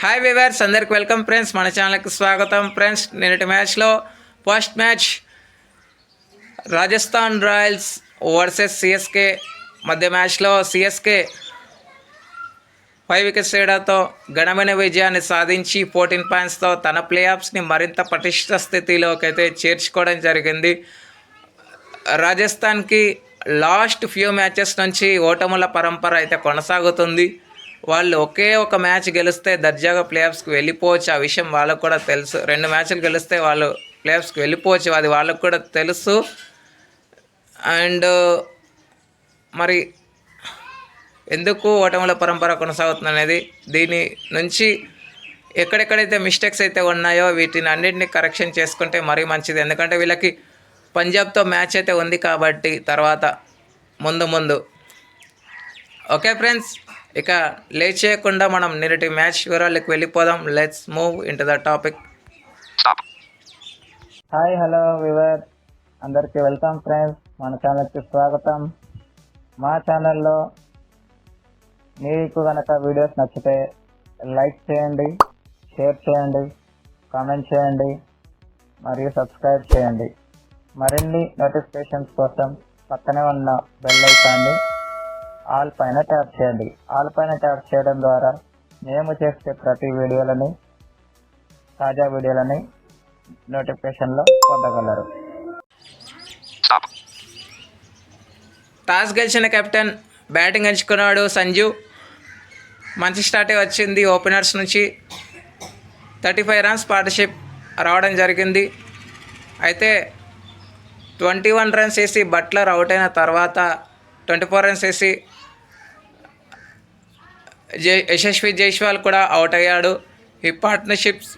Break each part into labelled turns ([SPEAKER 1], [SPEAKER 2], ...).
[SPEAKER 1] Hi viewers అందరికి welcome friends మన ఛానల్కి స్వాగతం ఫ్రెండ్స్ నిన్నటి మ్యాచ్లో first match Rajasthan royals versus CSK మధ్య మ్యాచ్లో సిఎస్కే ఫైవ్ వికెట్స్ తేడాతో ఘనమైన విజయాన్ని సాధించి ఫోర్టీన్ పాయింట్స్తో తన ప్లే ఆఫ్స్ని మరింత పటిష్ట స్థితిలోకి అయితే చేర్చుకోవడం జరిగింది. రాజస్థాన్కి లాస్ట్ ఫ్యూ మ్యాచెస్ నుంచి ఓటముల పరంపర అయితే కొనసాగుతుంది. వాళ్ళు ఒకే ఒక మ్యాచ్ గెలిస్తే దర్జాగా ప్లేఆఫ్స్కి వెళ్ళిపోవచ్చు. ఆ విషయం వాళ్ళకు కూడా తెలుసు. రెండు మ్యాచ్లు గెలిస్తే వాళ్ళు ప్లేఆఫ్స్కి వెళ్ళిపోవచ్చు. అది వాళ్ళకు కూడా తెలుసు. అండ్ మరి ఎందుకు ఓటముల పరంపర కొనసాగుతుంది అనేది దీని నుంచి ఎక్కడెక్కడైతే మిస్టేక్స్ అయితే ఉన్నాయో వీటిని అన్నింటినీ కరెక్షన్ చేసుకుంటే మరీ మంచిది. ఎందుకంటే వీళ్ళకి పంజాబ్తో మ్యాచ్ అయితే ఉంది కాబట్టి తర్వాత ముందు ముందు. Okay friends? ఇక లేట్ చేయకుండా మనం నిన్నటి మ్యాచ్ వివరాలకు వెళ్ళిపోదాం. Let's move into the topic
[SPEAKER 2] hi hello viewer అందరికీ వెల్కమ్ ఫ్రెండ్స్ మన ఛానల్కి స్వాగతం. మా ఛానల్లో మీకు కనుక వీడియోస్ నచ్చితే లైక్ చేయండి షేర్ చేయండి కామెంట్ చేయండి మరియు సబ్స్క్రైబ్ చేయండి. మరిన్ని నోటిఫికేషన్స్ కోసం పక్కనే ఉన్న బెల్ ఐకాన్ని ఆల్ పైన ట్యాప్ చేయండి. ఆల్ పైన ట్యాప్ చేయడం ద్వారా మేము చేసే ప్రతి వీడియోలని తాజా వీడియోలని నోటిఫికేషన్లో పొందగలరు.
[SPEAKER 1] టాస్ గెలిచిన కెప్టెన్ బ్యాటింగ్ ఎంచుకున్నాడు సంజు. మంచి స్టార్టే వచ్చింది ఓపెనర్స్ నుంచి. థర్టీ ఫైవ్ రన్స్ పార్ట్నర్షిప్ రావడం జరిగింది. అయితే ట్వంటీ వన్ రన్స్ వేసి బట్లర్ అవుట్ అయిన తర్వాత ట్వంటీ ఫోర్ రన్స్ వేసి యశస్వి జైస్వాల్ కూడా అవుట్ అయ్యాడు. ఈ పార్ట్నర్షిప్స్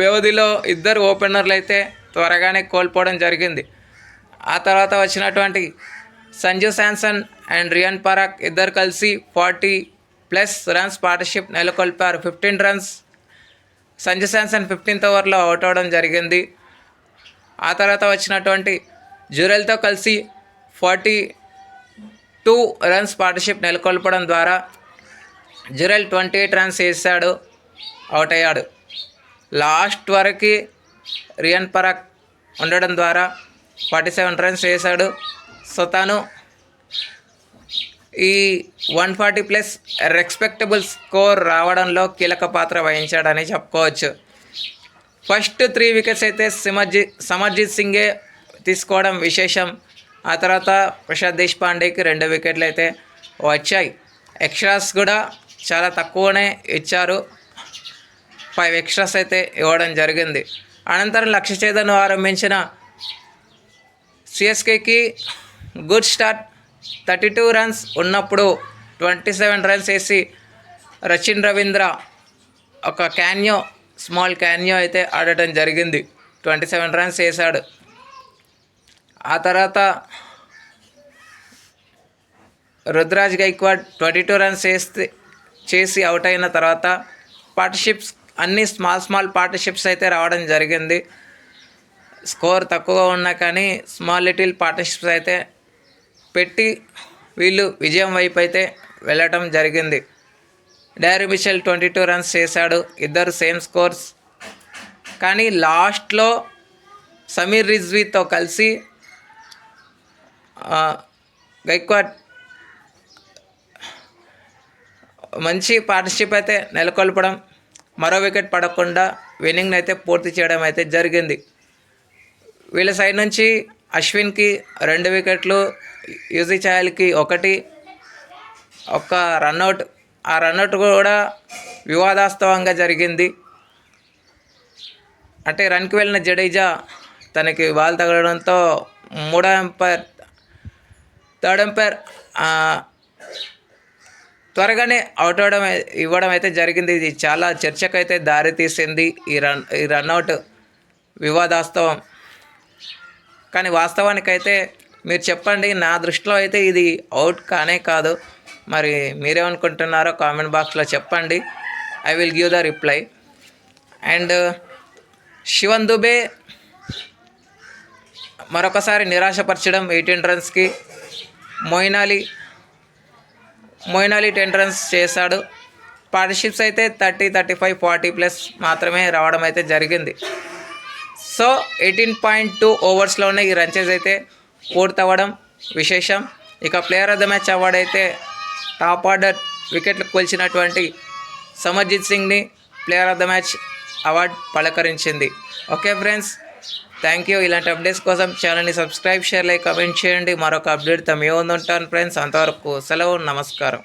[SPEAKER 1] వ్యవధిలో ఇద్దరు ఓపెనర్లు అయితే త్వరగానే కోల్పోవడం జరిగింది. ఆ తర్వాత వచ్చినటువంటి సంజు శాంసన్ అండ్ రియాన్ పరాక్ ఇద్దరు కలిసి ఫార్టీ ప్లస్ రన్స్ పార్ట్నర్షిప్ నెలకొల్పారు. Fifteen runs Sanju Samson fifteenth ఓవర్లో అవుట్ అవడం జరిగింది. ఆ తర్వాత వచ్చినటువంటి జురెల్తో కలిసి ఫార్టీ టూ రన్స్ పార్ట్నర్షిప్ నెలకొల్పడం ద్వారా జురెల్ ట్వంటీ ఎయిట్ రన్స్ వేసాడు. అవుట్ అయ్యాడు. లాస్ట్ వరకు రియన్ పరాక్ ఉండడం ద్వారా ఫార్టీ సెవెన్ రన్స్ వేశాడు సో తాను ఈ one forty plus respectable score రావడంలో కీలక పాత్ర వహించాడని చెప్పుకోవచ్చు. ఫస్ట్ త్రీ వికెట్స్ అయితే సిమర్జీ సమర్జిత్ సింగే తీసుకోవడం విశేషం. ఆ తర్వాత ప్రసాద్ దేశ్పాండేకి రెండు వికెట్లు అయితే వచ్చాయి. ఎక్స్ట్రాస్ కూడా చాలా తక్కువనే ఇచ్చారు. ఫైవ్ ఎక్స్ట్రాస్ అయితే ఇవ్వడం జరిగింది. అనంతరం లక్ష్య చేదను ఆరంభించిన సిఎస్కేకి good start thirty two runs ఉన్నప్పుడు ట్వంటీ సెవెన్ రన్స్ వేసి రచిన్ రవీంద్ర ఒక క్యాన్యో స్మాల్ క్యాన్యో అయితే ఆడటం జరిగింది. ట్వంటీ సెవెన్ రన్స్ వేశాడు. ఆ తర్వాత Ruturaj Gaikwad twenty two runs వేస్తే చేసి అవుట్ అయిన తర్వాత పార్ట్నర్షిప్స్ అన్ని స్మాల్ స్మాల్ పార్ట్నర్షిప్స్ అయితే రావడం జరిగింది. స్కోర్ తక్కువగా ఉన్నా కానీ స్మాల్ లిటిల్ పార్ట్నర్షిప్స్ అయితే పెట్టి వీళ్ళు విజయం వైపు అయితే వెళ్ళటం జరిగింది. Daryl Mitchell twenty two runs చేశాడు. ఇద్దరు సేమ్ స్కోర్స్. కానీ లాస్ట్లో సమీర్ రిజ్వీతో కలిసి గైక్వాడ్ మంచి పార్ట్నర్షిప్ అయితే నెలకొల్పడం మరో వికెట్ పడకుండా విన్నింగ్ని అయితే పూర్తి చేయడం అయితే జరిగింది. వీళ్ళ సైడ్ నుంచి అశ్విన్కి రెండు వికెట్లు యూజీ చాయల్కి ఒకటి ఒక రన్అట్ ఆ రన్అట్ కూడా వివాదాస్తవంగా జరిగింది. అంటే రన్కి వెళ్ళిన జడేజా తనకి బాల్ తగలడంతో మూడో ఎంపైర్ థర్డ్ ఎంపైర్ త్వరగానే అవుట్ అవడం ఇవ్వడం అయితే జరిగింది. ఇది చాలా చర్చకైతే దారి తీసింది ఈ రన్ ఈ రన్అట్ వివాదాస్తవం. కానీ వాస్తవానికైతే మీరు చెప్పండి నా దృష్టిలో అయితే ఇది అవుట్ కానే కాదు. మరి మీరేమనుకుంటున్నారో కామెంట్ బాక్స్లో చెప్పండి. I will give the reply and Shivam Dube మరొకసారి నిరాశపరచడం eighteen రన్స్కి Moeen Ali Moeen Ali ten runs చేశాడు. పార్ట్నర్షిప్స్ అయితే thirty thirty five forty plus మాత్రమే రావడం అయితే జరిగింది. సో ఎయిటీన్ పాయింట్ టూ ఓవర్స్లోనే ఈ రన్చెస్ అయితే పూర్తవ్వడం విశేషం. ఇక player of the match award అయితే టాప్ ఆర్డర్ వికెట్లు కొలిచినటువంటి Simarjeet సింగ్ని player of the match award పలకరించింది. ఓకే ఫ్రెండ్స్ థ్యాంక్ యూ ఇలాంటి అప్డేట్స్ కోసం ఛానల్ని సబ్స్క్రైబ్ షేర్ లైక్ కమెంట్ చేయండి. మరొక అప్డేట్తో తమ ముందు ఉంటాను ఫ్రెండ్స్ అంతవరకు సెలవు నమస్కారం.